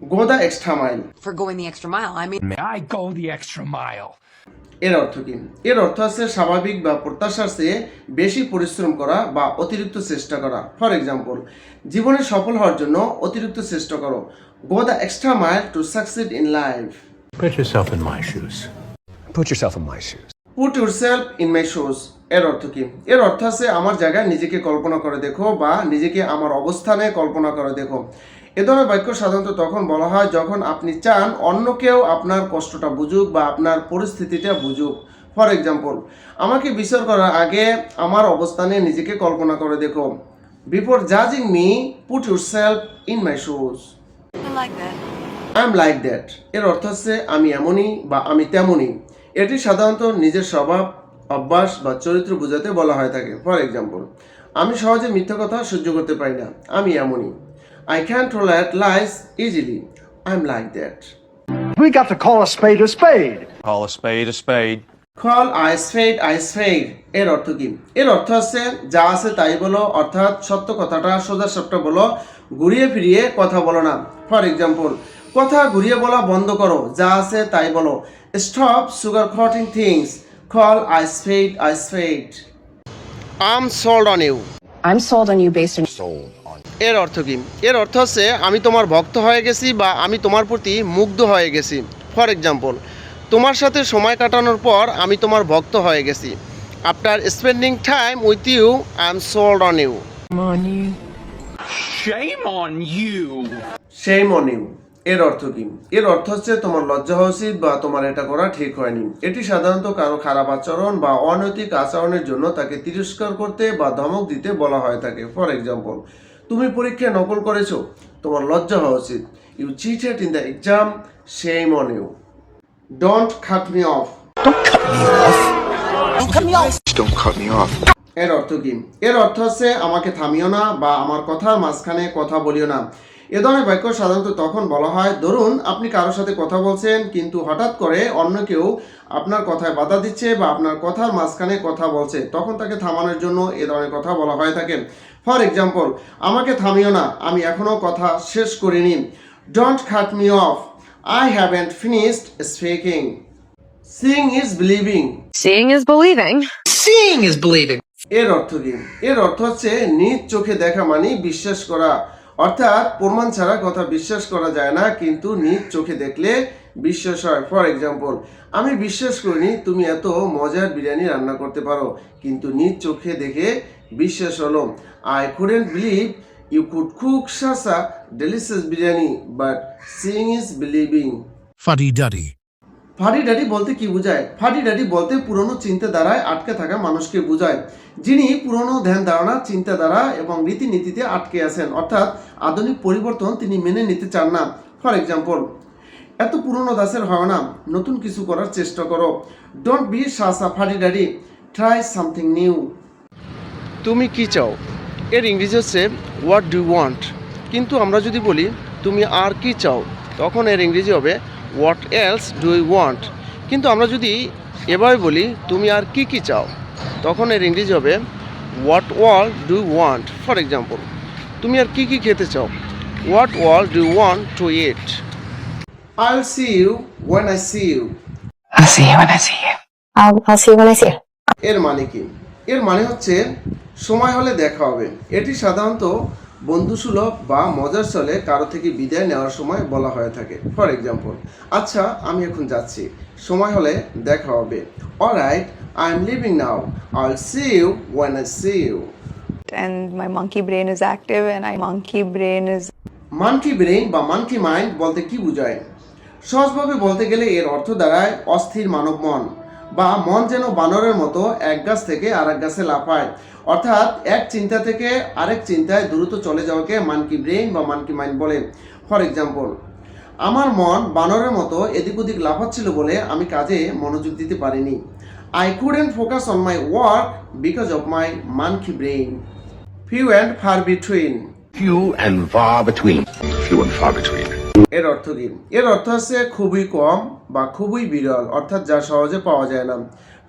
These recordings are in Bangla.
Go the extra mile For going the extra mile. I mean, May I go the extra mile? এর অর্থ কি এর অর্থ আছে স্বাভাবিক বা প্রত্যাশার চেয়ে বেশি পরিশ্রম করা বা অতিরিক্ত চেষ্টা করা ফর এক্সাম্পল জীবনে সফল হওয়ার জন্য অতিরিক্ত চেষ্টা করো go the extra mile to succeed in life Put yourself in my shoes. Put yourself in my shoes. Put yourself in my shoes এর অর্থ কি? এর অর্থ আছে আমার জায়গায় নিজেকে কল্পনা করে দেখো বা নিজেকে আমার অবস্থানে কল্পনা করে দেখো। এ ধরনের বাক্য সাধারণত তখন বলা হয় যখন আপনি চান অন্য কেউ আপনার কষ্টটা বুঝুক বা আপনার পরিস্থিতিটা বুঝুক। ফর এক্সাম্পল আমাকে বিচার করার আগে আমার অবস্থানে নিজেকে কল্পনা করে দেখো। Before জাজিং me put yourself in my shoes. I am like that. এর অর্থ হচ্ছে আমি এমনই বা আমি তেমনই। এটি সাধারণত নিজের স্বভাব অভ্যাস বা চরিত্র বোঝাতে বলা হয়ে থাকে ফর এক্সাম্পল আমি সহজে মিথ্যা কথা সহ্য করতে পারি না। আমি এমনই। I can tolerate lies easily I am like that We got to call a spade a spade. Call a spade a spade. Call a spade a spade এর অর্থ কি? এর অর্থ হচ্ছে যা আছে তাই বলো অর্থাৎ সত্য কথাটা সোজা সবটা বলো ঘুরিয়ে ফিরিয়ে কথা বলো না। ফর এক্সাম্পল কথা ঘুরিয়ে বলা বন্ধ করো যা আছে তাই বলো। Stop sugar coating things call a spade a spade I'm sold on you I'm sold on you based on এর অর্থ কি? এর অর্থ হচ্ছে আমি তোমার ভক্ত হয়ে গেছি বা আমি তোমার প্রতি মুগ্ধ হয়ে গেছি। ফর এক্সাম্পল তোমার সাথে সময় কাটানোর পর আমি তোমার ভক্ত হয়ে গেছি। After spending time with you I am sold on you Shame on you! এর অর্থ কি? এর অর্থ হচ্ছে তোমার লজ্জা হওয়া উচিত বা তোমার এটা করা ঠিক হয়নি। এটি সাধারণত কারও খারাপ আচরণ বা অনৈতিক আচরণের জন্য তাকে তিরস্কার করতে বা ধমক দিতে বলা হয়ে থাকে ফর এক্সাম্পল তুমি পরীক্ষায় নকল করেছ তোমার লজ্জা হওয়া উচিত। You cheated in the exam shame on you don't cut me off Don't cut me off. এর অর্থ কি? এর অর্থ হচ্ছে আমাকে থামিও না বা আমার কথার মাঝখানে কথা বলিও না। এ ধরনের বাক্য সাধারণত তখন বলা হয় ধরুন আপনি কারোর সাথে কথা বলছেন কিন্তু হঠাৎ করে অন্য কেউ আপনার কথায় বাধা দিচ্ছে বা আপনার কথার মাঝখানে কথা বলছে। তখন তাকে থামানোর জন্য এ ধরনের কথা বলা হয়ে থাকে। ফর এক্সাম্পল আমাকে থামিও না আমি এখনও কথা শেষ করিনি। Don't cut me off I haven't finished speaking. Seeing is believing. seeing is believing. Seeing is believing. এর অর্থ কি? এর অর্থ হচ্ছে নিজ চোখে দেখা মানে বিশ্বাস করা। অর্থাৎ প্রমাণ ছাড়া কথা বিশ্বাস করা যায় না, কিন্তু নিজ চোখে দেখলে বিশ্বাস হয়। ফর এক্সাম্পল আমি বিশ্বাস করিনি তুমি এত মজার বিরিয়ানি রান্না করতে পারো, কিন্তু নিজ চোখে দেখে বিশ্বাস হলো। I couldn't believe you could cook such a delicious biryani but seeing is believing duddy. Fuddy duddy বলতে কি বোঝায়? ফাডি ডাডি বলতে পুরনো চিন্তাধারায় আটকে থাকা মানুষকে বোঝায়, যিনি পুরনো ধ্যান ধারণা, চিন্তাধারা এবং রীতিনীতিতে আটকে আছেন। অর্থাৎ আধুনিক পরিবর্তন তিনি মেনে নিতে চান না। ফর এক্সাম্পল এত পুরনো দাসের হয় না, নতুন কিছু করার চেষ্টা করো। Don't be such a fuddy duddy try something new তুমি কি চাও? এর ইংরেজি হচ্ছে হোয়াট ডু ওয়ান্ট কিন্তু আমরা যদি বলি, তুমি আর কি চাও? তখন এর ইংরেজি হবে what else do you want? কিন্তু আমরা যদি এভাবে বলি তুমি আর কি কি চাও? তখন এর ইংরেজি হবে what would do want? For example তুমি আর কি কি খেতে চাও? What would do want to eat? I see you when I see you I'll see you when I see you. I'll, I'll see you when I see you. এর মানে কি? এর মানে হচ্ছে সময় হলে দেখা হবে। এটি সাধারণত বন্ধুসুলভ বা মজার চলে কারও থেকে বিদায় নেওয়ার সময় বলা হয়ে থাকে ফর এক্সাম্পল আচ্ছা আমি এখন যাচ্ছি সময় হলে দেখা হবে alright I am living now I see you when I see you and my monkey brain is active and I monkey brain is monkey brain বা মানকি মাইন্ড বলতে কি বোঝায়? সহজভাবে বলতে গেলে এর অর্থ দাঁড়ায় অস্থির মানব মন। বা মন যেন বানরের মতো এক গাছ থেকে আরেক গাছে লাফায়। অর্থাৎ এক চিন্তা থেকে আরেক চিন্তায় দ্রুত চলে যাওয়াকে মানকি ব্রেইন বা মানকি মাইন্ড বলে। ফর এক্সাম্পল আমার মন বানরের মতো এদিক ওদিক লাফাচ্ছিল বলে আমি কাজে মনোযোগ দিতে পারিনি। I couldn't focus on my work because of my monkey brain few and far between Few and far between. Few and far between. এর অর্থ কি? এর অর্থ হচ্ছে খুবই কম বা খুবই বিরল অর্থাৎ যা সহজে পাওয়া যায় না।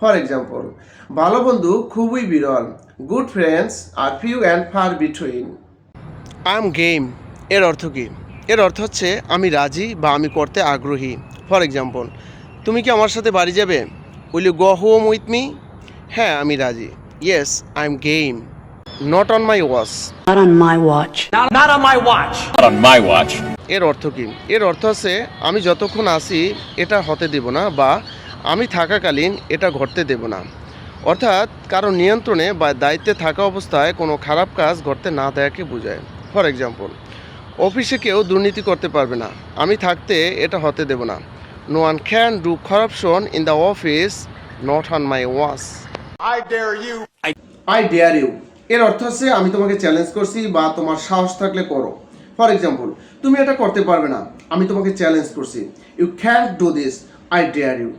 ফর এক্সাম্পল ভালো বন্ধু খুবই বিরল good friends R few and far between I am game এর অর্থ কি? এর অর্থ হচ্ছে আমি রাজি বা আমি করতে আগ্রহী। ফর এক্সাম্পল তুমি কি আমার সাথে বাড়ি যাবে? Will you go home with me হ্যাঁ আমি রাজি। Yes I am game not on my watch Not on my watch. Not on my watch. এর অর্থ কি? এর অর্থ হচ্ছে আমি যতক্ষণ আসি এটা হতে দেব না বা আমি থাকাকালীন এটা ঘটতে দেব না। অর্থাৎ কারও নিয়ন্ত্রণে বা দায়িত্বে থাকা অবস্থায় কোনো খারাপ কাজ ঘটতে না দেয়াকে বোঝায়। ফর এক্সাম্পল অফিসে কেউ দুর্নীতি করতে পারবে না আমি থাকতে এটা হতে দেব না। No one can do corruption in the office not on my watch I dare you I dare you এর অর্থ হচ্ছে আমি তোমাকে চ্যালেঞ্জ করছি বা তোমার সাহস থাকলে করো। ফর এক্সাম্পল তুমি এটা করতে পারবে না। আমি তোমাকে চ্যালেঞ্জ করছি। You can do this I dare you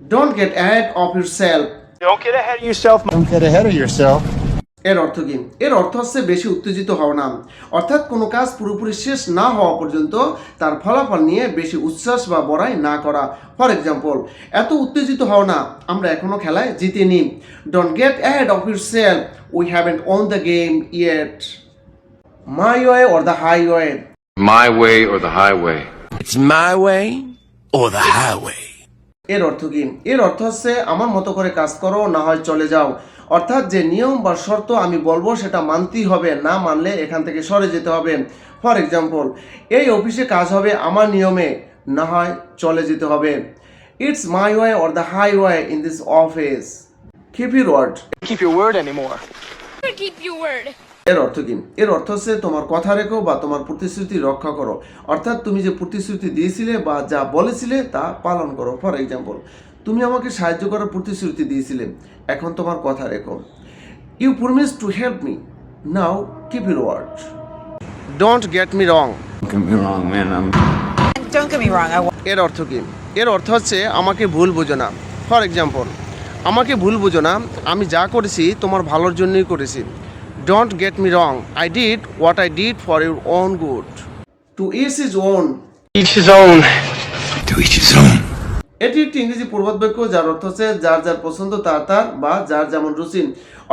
don't get ahead of yourself Don't get ahead of yourself. Don't get ahead of yourself. এর অর্থ কি? এর অর্থ হচ্ছে বেশি উত্তেজিত হওয়া না। অর্থাৎ কোনো কাজ পুরোপুরি শেষ না হওয়া পর্যন্ত তার ফলাফল নিয়ে বেশি উচ্ছ্বাস বা বড়াই না করা। ফর এক্সাম্পল এত উত্তেজিত হও না। আমরা এখনও খেলায় জিতে নিই don't get ahead of yourself we haven't won the game yet my way or the highway My way or the highway. It's my way or the highway. এর অর্থ কি? এর অর্থ হচ্ছে আমার মতো করে কাজ করো না হয় চলে যাও। অর্থাৎ যে নিয়ম বা শর্ত আমি বলব সেটা মানতেই হবে না মানলে এখান থেকে সরে যেতে হবে। ফর এক্সাম্পল এই অফিসে কাজ হবে আমার নিয়মে না হয় চলে যেতে হবে। It's my way or the highway in this office keep your word keep your word Keep your word anymore. এর অর্থ কি? এর অর্থ হচ্ছে তোমার কথা রেখো বা তোমার প্রতিশ্রুতি রক্ষা করো। অর্থাৎ তুমি যে প্রতিশ্রুতি দিয়েছিলে বা যা বলেছিলে তা পালন করো। ফর এক্সাম্পল তুমি আমাকে সাহায্য করার প্রতিশ্রুতি দিয়েছিলে। এখন তোমার কথা রেখো। You promise to help me now keep your word don't get me wrong Don't get me wrong. I want এর অর্থ কি? এর অর্থ হচ্ছে আমাকে ভুল বোঝো না। ফর এক্সাম্পল আমাকে ভুল বোঝো না। আমি যা করেছি তোমার ভালোর জন্যই করেছি। Don't get me wrong I did what I did for your own good to each his own Each his own. To each his own. এটি একটি ইংরেজি প্রবাদ বাক্য যার অর্থ হচ্ছে যার যার পছন্দ তার তার বা যার যেমন রুচি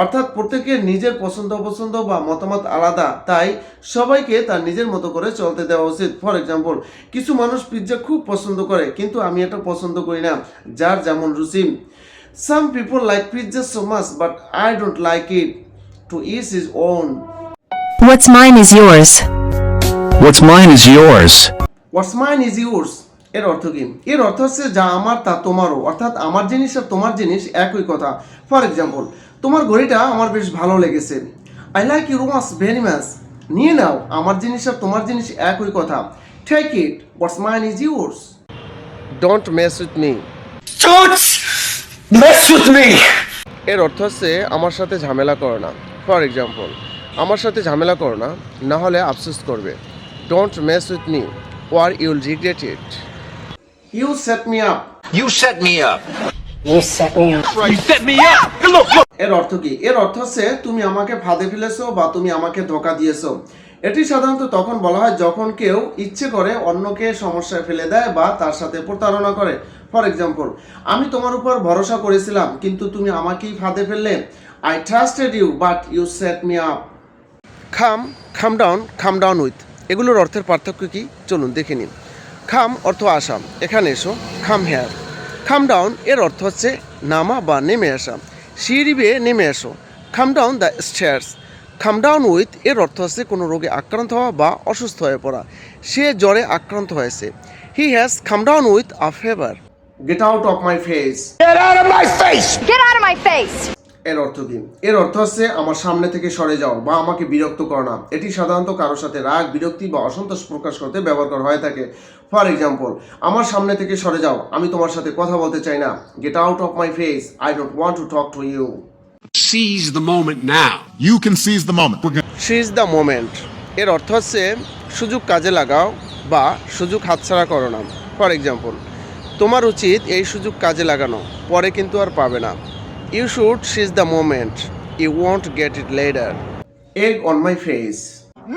অর্থাৎ প্রত্যেকের নিজের পছন্দ অপছন্দ বা মতামত আলাদা তাই সবাইকে তার নিজের মতো করে চলতে দেওয়া উচিত। ফর এক্সাম্পল কিছু মানুষ পিৎজা খুব পছন্দ করে কিন্তু আমি এটা পছন্দ করি না যার যেমন রুচি। Some people like pizza so much but I don't like it to each his own What's mine is yours. What's mine is yours. What's mine is yours এর অর্থ কি? এর অর্থ হচ্ছে যা আমার তা তোমারও। অর্থাৎ আমার জিনিস আর তোমার জিনিস একই কথা। ফর এক্সাম্পল তোমার ঘড়িটা আমার বেশ ভালো লেগেছে। I like your watch very much নিয়ে নাও আমার জিনিস আর তোমার জিনিস একই কথা। Take it what's mine is yours don't mess with me Don't mess with me. এর অর্থ হচ্ছে আমার সাথে ঝামেলা করো না। ফর এক্সাম্পল আমার সাথে ঝামেলা করো না না হলে আফসোস করবে। Don't mess with me or you'll regret it you set me up You set me up. এর অর্থ কি? এর অর্থ হচ্ছে তুমি আমাকে ফাঁদে ফেলেছো বা তুমি আমাকে ধোকা দিয়েছ। এটি সাধারণত তখন বলা হয় যখন কেউ ইচ্ছে করে অন্যকে সমস্যায় ফেলে দেয় বা তার সাথে প্রতারণা করে। ফর এক্সাম্পল আমি তোমার উপর ভরসা করেছিলাম, কিন্তু তুমি আমাকেই ফাঁদে ফেললে। I trusted you but you set me up come come down খাম ডাউন উইথ এগুলোর অর্থের পার্থক্য কি? চলুন দেখে নিন। খাম অর্থ আসাম। এখানে এসো। খাম হেয়ার খাম ডাউন এর অর্থ হচ্ছে নামা বা নেমে আসা। সিঁড়ি বেয়ে নেমে এসো। Come down the stairs come down with এর অর্থ হচ্ছে কোনো রোগে আক্রান্ত হওয়া বা অসুস্থ হয়ে পড়া। সে জ্বরে আক্রান্ত হয়েছে। He has come down with a fever get out of my face Get out of my face. Get out of my face! এর অর্থ কি এর অর্থ হচ্ছে আমার সামনে থেকে সরে যাও বা আমাকে বিরক্ত করো না এটি সাধারণত কারোর সাথে রাগ বিরক্তি বা অসন্তোষ প্রকাশ করতে ব্যবহার করা হয়ে থাকে ফর এক্সাম্পল আমার সামনে থেকে সরে যাও আমি তোমার সাথে কথা বলতে চাই না get out of my face I don't want to talk to you Seize the moment now. You can seize the moment. We're gonna seize the moment এর অর্থ হচ্ছে সুযোগ কাজে লাগাও বা সুযোগ হাতছাড়া করো না ফর এক্সাম্পল তোমার উচিত এই সুযোগ কাজে লাগানো পরে কিন্তু আর পাবে না। You should seize the moment you won't get it later egg on my face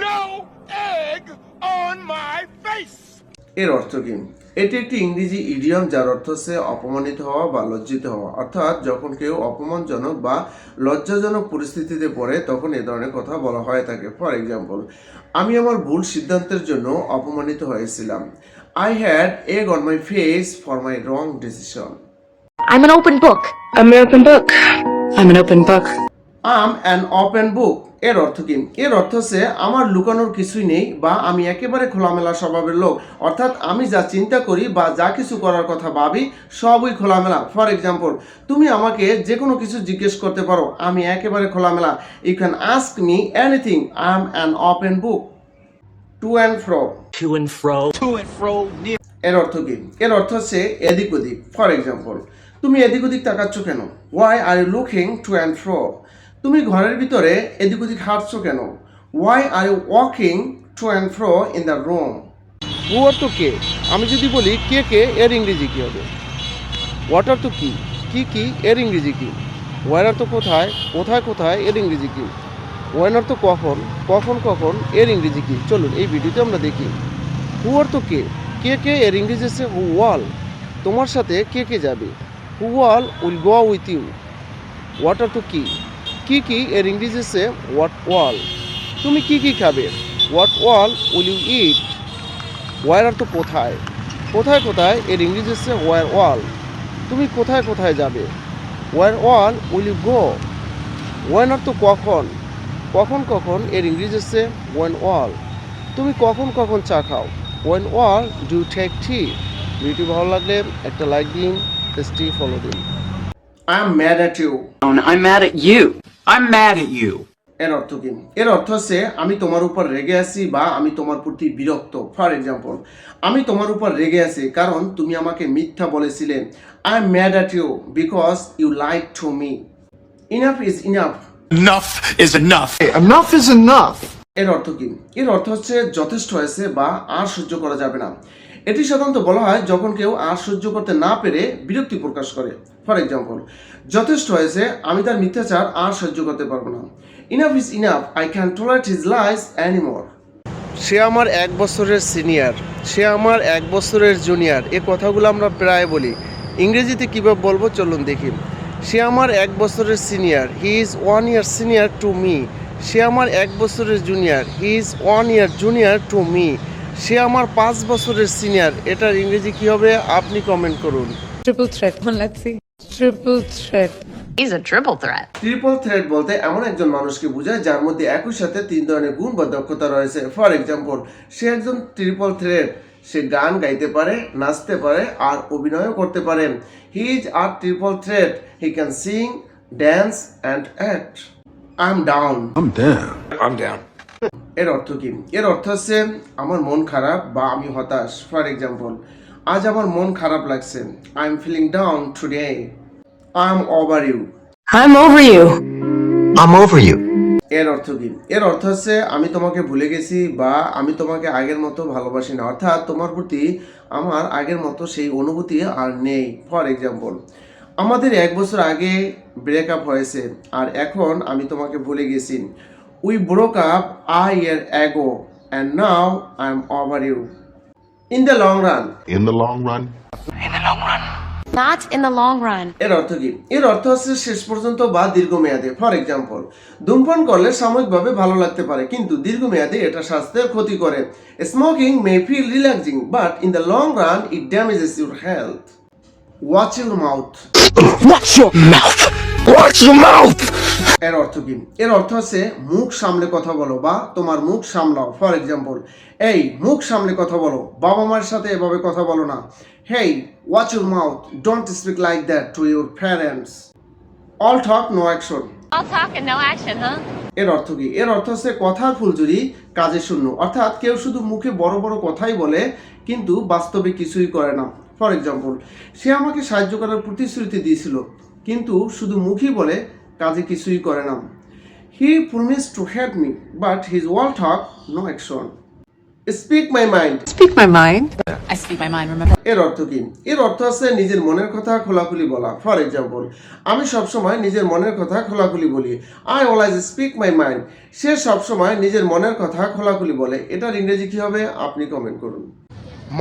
No egg on my face এর অর্থ কি? এটি একটি ইংরেজি ইডিয়ম যার অর্থ হচ্ছে অপমানিত হওয়া বা লজ্জিত হওয়া অর্থাৎ যখন কেউ অপমানজনক বা লজ্জাজনক পরিস্থিতিতে পড়ে তখন এ ধরনের কথা বলা হয়ে থাকে ফর এক্সাম্পল আমি আমার ভুল সিদ্ধান্তের জন্য অপমানিত হয়েছিলাম I had egg on my face for my wrong decision I'm an open book. I'm an open book. I'm an open book. I'm an open book এর অর্থ কি? এর অর্থ হচ্ছে আমার লুকানোর কিছুই নেই বা আমি একেবারে খোলামেলা স্বভাবের লোক। অর্থাৎ আমি যা চিন্তা করি বা যা কিছু করার কথা ভাবি সবই খোলামেলা। ফর এক্সাম্পল তুমি আমাকে যে কোনো কিছু জিজ্ঞেস করতে পারো আমি একেবারে খোলামেলা। You can ask me anything I am an open book to and fro To and fro. To and fro. Near. এর অর্থ কি? এর অর্থ হচ্ছে এদিক ওদিক। ফর এক্সাম্পল তুমি এদিক ওদিক তাকাচ্ছ কেন? Why are you looking to and fro তুমি ঘরের ভিতরে এদিক ওদিক হাঁটছো কেন? Why are you walking to and fro in the room ও তো কে? আমি যদি বলি কে কে, এর ইংরেজি কি হবে? হোয়াট তো কি? কি কি, এর ইংরেজি কি? ওয়ার তো কোথায়? কোথায় কোথায়, এর ইংরেজি কি? ওয়ান আর তো কখন? কখন কখন, এর ইংরেজি কি? চলুন, এই ভিডিওতে আমরা দেখি। হু আর তো কে? কে কে, এর ইংরেজি হচ্ছে হু ওয়াল তোমার সাথে কে কে যাবে? Who all will go with you what তো কি? কি কি এর ইংরেজি হচ্ছে হোয়াট ওয়াল তুমি কি কি খাবে? What all will you eat where তো কোথায়? কোথায় কোথায় এর ইংরেজি হচ্ছে ওয়ার ওয়াল তুমি কোথায় কোথায় যাবে? Where all will you go when অর্থ কখন? কখন কখন এর ইংরেজি হচ্ছে ওয়ান ওয়াল তুমি কখন কখন চা খাও? When all do take tea video ভালো লাগলে একটা লাইক দিন টেস্টি ফলো দিন। I am mad at you I'm mad at I'm mad at you. এর অর্থ কি? এর অর্থ হচ্ছে আমি তোমার উপর রেগে আছি বা আমি তোমার প্রতি বিরক্ত। ফর এক্সাম্পল আমি তোমার উপর রেগে আছি কারণ তুমি আমাকে মিথ্যা বলেছিলে। I am mad at you because you lied to me enough is enough Enough is enough. Enough is enough. এর অর্থ কি? এর অর্থ হচ্ছে যথেষ্ট হয়েছে বা আর সহ্য করা যাবে না। এটি সাধারণত বলা হয় যখন কেউ আর সহ্য করতে না পেরে বিরক্তি প্রকাশ করে। ফর এক্সাম্পল যথেষ্ট হয়েছে, আমি তার মিথ্যাচার আর সহ্য করতে পারব না। Enough is enough I can tolerate his lies anymore সে আমার এক বছরের সিনিয়র সে আমার এক বছরের জুনিয়র এ কথাগুলো আমরা প্রায় বলি। ইংরেজিতে কীভাবে বলব চলুন দেখি। সে আমার এক বছরের senior he is one year senior to me সে আমার এক বছরের junior he is one year junior to me সে আমার পাঁচ বছরের সিনিয়র এটার ইংরেজি কী হবে আপনি কমেন্ট করুন Triple threat. One, let's see. Triple threat. He's a triple threat. Triple threat বলতে এমন একজন মানুষকে বোঝায় যার মধ্যে একই সাথে তিন ধরনের গুণ বা দক্ষতা রয়েছে ফর এক্সাম্পল সে একজন ট্রিপল থ্রেড সে গান গাইতে পারে নাচতে পারে আর অভিনয়ও করতে পারে he is a triple threat he can sing dance and act I am down I'm down. এর অর্থ কি? এর অর্থ হচ্ছে আমার মন খারাপ বা আমি হতাশ। ফর এক্সাম্পল আজ আমার মন খারাপ লাগছে। I am feeling down today I am over you I'm over you. I'm over you. এর অর্থ কি? এর অর্থ হচ্ছে আমি তোমাকে ভুলে গেছি বা আমি তোমাকে আগের মতো ভালোবাসি না। অর্থাৎ তোমার প্রতি আমার আগের মতো সেই অনুভূতি আর নেই। ফর এক্সাম্পল আমাদের এক বছর আগে ব্রেকআপ হয়েছে আর এখন আমি তোমাকে ভুলে গেছি। We broke up a year ago and now I am over you in the long run In the long run, Not in the long run. এর অর্থ কি? এর অর্থ হচ্ছে শেষ পর্যন্ত বা দীর্ঘমেয়াদে। ফর এক্সাম্পল ধূমপান করলে সাময়িকভাবে ভালো লাগতে পারে কিন্তু দীর্ঘমেয়াদে এটা স্বাস্থ্যের ক্ষতি করে। Smoking may feel relaxing but in the long run it damages your health watch your mouth Watch your mouth. Watch your mouth. এর অর্থ কি? এর অর্থ হচ্ছে মুখ সামলে কথা বলো বা তোমার মুখ সামলাও। ফর এক্সাম্পল এই মুখ সামলে কথা বলো। বাবা মার সাথে এভাবে কথা বলো না। Hey watch your mouth don't speak like that to your parents all talk no action All talk and no action, huh? এর অর্থ কি? এর অর্থ হচ্ছে কথার ফুলঝুরি কাজে শূন্য। অর্থাৎ কেউ শুধু মুখে বড় বড় কথাই বলে কিন্তু বাস্তবে কিছুই করে না। ফর এক্সাম্পল সে আমাকে সাহায্য করার প্রতিশ্রুতি দিয়েছিল। কিন্তু শুধু মুখই বলে কাজে কিছুই করে না। He promise to help me but his all talk no action speak my mind Speak my mind. I speak my mind, remember? এর অর্থ কি? এর অর্থ হচ্ছে নিজের মনের কথা খোলাখুলি বলা। ফর এক্সাম্পল আমি সবসময় নিজের মনের কথা খোলাখুলি বলি। I always speak my mind সে সবসময় নিজের মনের কথা খোলাখুলি বলে। এটার ইংরেজি কি হবে? আপনি কমেন্ট করুন।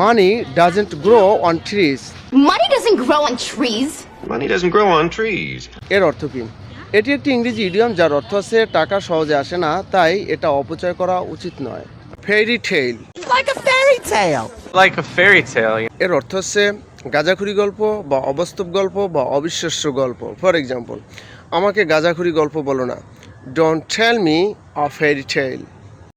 Money doesn't grow on trees Money doesn't grow on trees. Money doesn't grow on trees. এর অর্থ কি এটি একটি ইংরেজি ইডিয়ম যার অর্থ হচ্ছে টাকা সহজে আসে না তাই এটা অপচয় করা উচিত নয় fairy tale Like a fairy tale. Like a fairy tale. এর অর্থ হচ্ছে গাঁজাখুরি গল্প বা অবাস্তব গল্প বা অবিশ্বাস্য গল্প ফর এক্সাম্পল আমাকে গাঁজাখুরি গল্প বলো না don't tell me a fairy tale